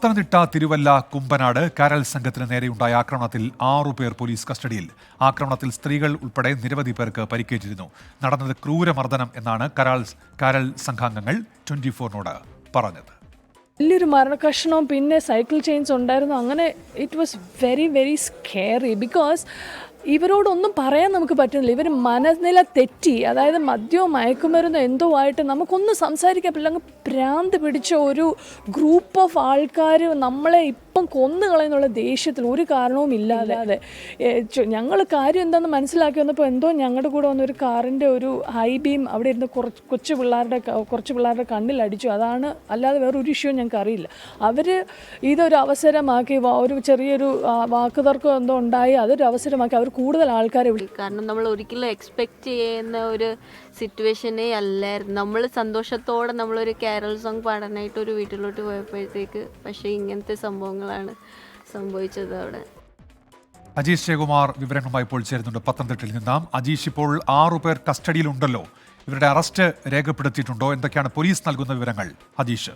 പത്തനംതിട്ട തിരുവല്ല കുമ്പനാട് കരൽ സംഘത്തിന് നേരെയുണ്ടായ ആക്രമണത്തിൽ ആറുപേർ പോലീസ് കസ്റ്റഡിയിൽ. ആക്രമണത്തിൽ സ്ത്രീകൾ ഉൾപ്പെടെ നിരവധി പേർക്ക് പരിക്കേറ്റിരുന്നു. നടന്നത് ക്രൂരമർദ്ദനം എന്നാണ് കരാൾ കരൽ സംഘാംഗങ്ങൾ ട്വന്റി ഫോറിനോട് പറഞ്ഞത്. വലിയൊരു മരണകഷ്ണവും പിന്നെ സൈക്കിൾ ചെയിൻസ് ഉണ്ടായിരുന്നു. അങ്ങനെ it was very very scary because ഇവരോടൊന്നും പറയാൻ നമുക്ക് പറ്റുന്നില്ല. ഇവർ മനനില തെറ്റി അതായത് മദ്യവും മയക്കുമരുന്നോ എന്തോ ആയിട്ട് നമുക്കൊന്നും സംസാരിക്കാൻ പറ്റില്ല. അങ്ങ് പ്രാന്ത് പിടിച്ച ഒരു ഗ്രൂപ്പ് ഓഫ് ആൾക്കാർ നമ്മളെ ഇപ്പം കൊന്നു കളയുന്നുള്ള ദേഷ്യത്തിൽ ഒരു കാരണവും ഇല്ലാതെ. ഞങ്ങൾ കാര്യം എന്താണെന്ന് മനസ്സിലാക്കി വന്നപ്പോൾ എന്തോ ഞങ്ങളുടെ കൂടെ വന്ന ഒരു കാറിന്റെ ഒരു ഹൈ ബീം അവിടെ ഇരുന്ന് കുറച്ച് കൊച്ചു പിള്ളേരുടെ കുറച്ച് പിള്ളേരുടെ കണ്ണിൽ അടിച്ചു. അതാണ് അല്ലാതെ വേറെ ഒരു ഇഷ്യൂ ഞങ്ങൾക്ക് അറിയില്ല അവർ ഇതൊരു അവസരമാക്കി ഒരു ചെറിയൊരു വാക്കുതർക്കം എന്തോ ഉണ്ടായി അതൊരു അവസരമാക്കി അവർ കൂടുതൽ ആൾക്കാരെ വിളിക്കും കാരണം നമ്മൾ ഒരിക്കലും എക്സ്പെക്റ്റ് ചെയ്യുന്ന ഒരു സിറ്റുവേഷനേ അല്ലായിരുന്നു. നമ്മൾ സന്തോഷത്തോടെ നമ്മളൊരു കാരൽ സോങ് പാടാനായിട്ട് ഒരു വീട്ടിലോട്ട് പോയപ്പോഴത്തേക്ക് പക്ഷേ ഇങ്ങനത്തെ സംഭവങ്ങളാണ് സംഭവിച്ചത് അവിടെ. അജീഷ് ജയകുമാർ വിവരങ്ങളുമായി ഇപ്പോൾ ചേരുന്നുണ്ട്. പത്തനംതിട്ടയിൽ നിന്നാം. അജീഷ് ഇപ്പോൾ ആറുപേർ കസ്റ്റഡിയിലുണ്ടല്ലോ. ഇവരുടെ അറസ്റ്റ് രേഖപ്പെടുത്തിയിട്ടുണ്ടോ? എന്തൊക്കെയാണ് പോലീസ് നൽകുന്ന വിവരങ്ങൾ? അജീഷ്.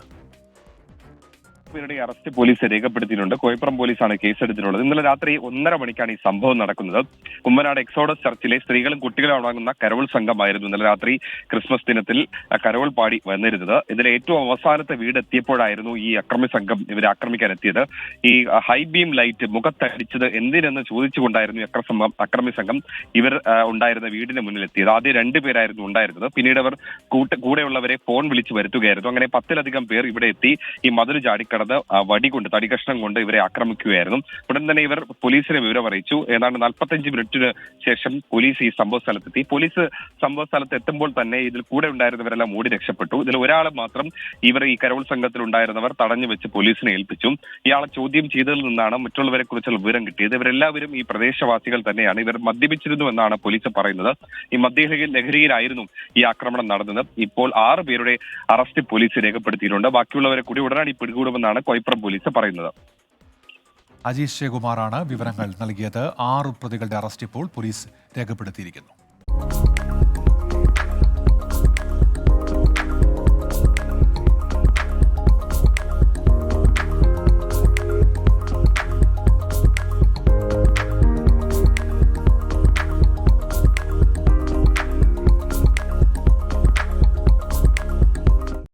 പേരുടെ അറസ്റ്റ് പോലീസ് രേഖപ്പെടുത്തിയിട്ടുണ്ട്. കോയപ്പുറം പോലീസാണ് കേസെടുത്തിട്ടുള്ളത്. ഇന്നലെ രാത്രി ഒന്നര മണിക്കാണ് ഈ സംഭവം നടക്കുന്നത്. കുമ്മനാട് എക്സോഡസ് ചർച്ചിലെ സ്ത്രീകളും കുട്ടികളും അടങ്ങുന്ന കരവൾ സംഘമായിരുന്നു ഇന്നലെ രാത്രി ക്രിസ്മസ് ദിനത്തിൽ കരവൾ പാടി വന്നിരുന്നത്. ഇതിൽ ഏറ്റവും അവസാനത്തെ വീട് എത്തിയപ്പോഴായിരുന്നു ഈ അക്രമി സംഘം ഇവരെ ആക്രമിക്കാൻ എത്തിയത് ഈ ഹൈ ബീം ലൈറ്റ് മുഖത്തടിച്ചത് എന്തിനെന്ന് ചോദിച്ചുകൊണ്ടായിരുന്നു അക്രമി സംഘം ഇവർ ഉണ്ടായിരുന്ന വീടിന് മുന്നിൽ എത്തിയത് ആദ്യം രണ്ടുപേരായിരുന്നു ഉണ്ടായിരുന്നത്. പിന്നീട് അവർ കൂടെയുള്ളവരെ ഫോൺ വിളിച്ച് വരുത്തുകയായിരുന്നു. അങ്ങനെ പത്തിലധികം പേർ ഇവിടെ എത്തി ഈ മതിൽ ചാടിക്കടന്ന് ആ, വടി കൊണ്ട് തടി കഷ്ണം കൊണ്ട് ഇവരെ ആക്രമിക്കുകയായിരുന്നു. ഉടൻ തന്നെ ഇവർ പോലീസിനെ വിവരം അറിയിച്ചു. ഏതാണ്ട് നാൽപ്പത്തഞ്ച് മിനിറ്റിന് ശേഷം പോലീസ് ഈ സംഭവ സ്ഥലത്തെത്തി പോലീസ് സംഭവ സ്ഥലത്ത് എത്തുമ്പോൾ തന്നെ ഇതിൽ കൂടെ ഉണ്ടായിരുന്നവരെല്ലാം ഓടി രക്ഷപ്പെട്ടു. ഇതിൽ ഒരാൾ മാത്രം ഇവർ ഈ കരോൾ സംഘത്തിൽ ഉണ്ടായിരുന്നവർ തടഞ്ഞു വെച്ച് പോലീസിനെ ഏൽപ്പിച്ചു. ഇയാളെ ചോദ്യം ചെയ്തതിൽ നിന്നാണ് മറ്റുള്ളവരെ കുറിച്ചുള്ള വിവരം കിട്ടിയത്. ഇവരെല്ലാവരും ഈ പ്രദേശവാസികൾ തന്നെയാണ്. ഇവർ മദ്യപിച്ചിരുന്നു എന്നാണ് പോലീസ് പറയുന്നത്. ഈ മദ്യ ലഹരിയിലായിരുന്നു ഈ ആക്രമണം നടന്നത്. ഇപ്പോൾ ആറ് പേരുടെ അറസ്റ്റ് പോലീസ് രേഖപ്പെടുത്തിയിട്ടുണ്ട്. ബാക്കിയുള്ളവരെ കൂടി ഉടനടി പിടികൂടുമെന്നാണ് കൊയ്പ്രം പോലീസ് പറയുന്നത്. അജീഷ് ശ്രീകുമാറാണ് വിവരങ്ങൾ നൽകിയത്. ആറ് പ്രതികളുടെ അറസ്റ്റ് ഇപ്പോൾ പോലീസ് രേഖപ്പെടുത്തിയിരിക്കുന്നു.